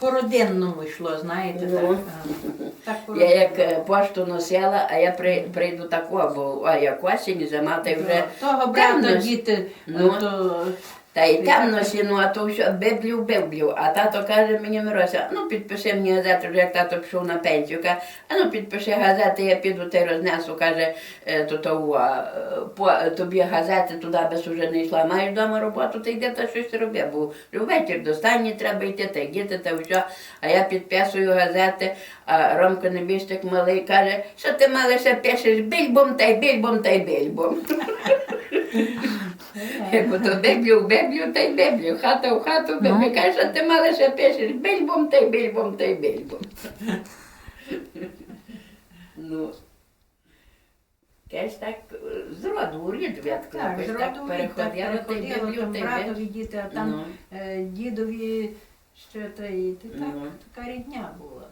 по-родинному йшло, знаєте, Ну. так. так Я як е, пошту носила, а я при, прийду такого, бо а як осінь зима, та й вже Того брата темно. діти, Ну. то Та й темно сіну, а то все библів, библів. А тато каже мені Мирося, ну підпиши мені газету, вже як тато пішов на пенсію. Каже, а ну підпиши газети, я піду й рознесу. Каже, е, то, то, по, тобі газети туди без уже не йшла. Маєш вдома роботу, ти йди та щось роби, бо ввечір до стані треба йти, та діти, та все. А я підписую газети, а Ромко Небістик малий каже, що ти малише пишеш більбом та й більбом та й більбом. Бо то Біблію, Біблію та й Біблію, хата в хату, Біблію. Каже, що ти мала ще пишеш більбом та й більбом та й більбом. Ну, Кесь так з роду у рід так, так, з роду переходило, там братові діти, а там Ну, е, дідові ще та й так, Ну. така рідня була.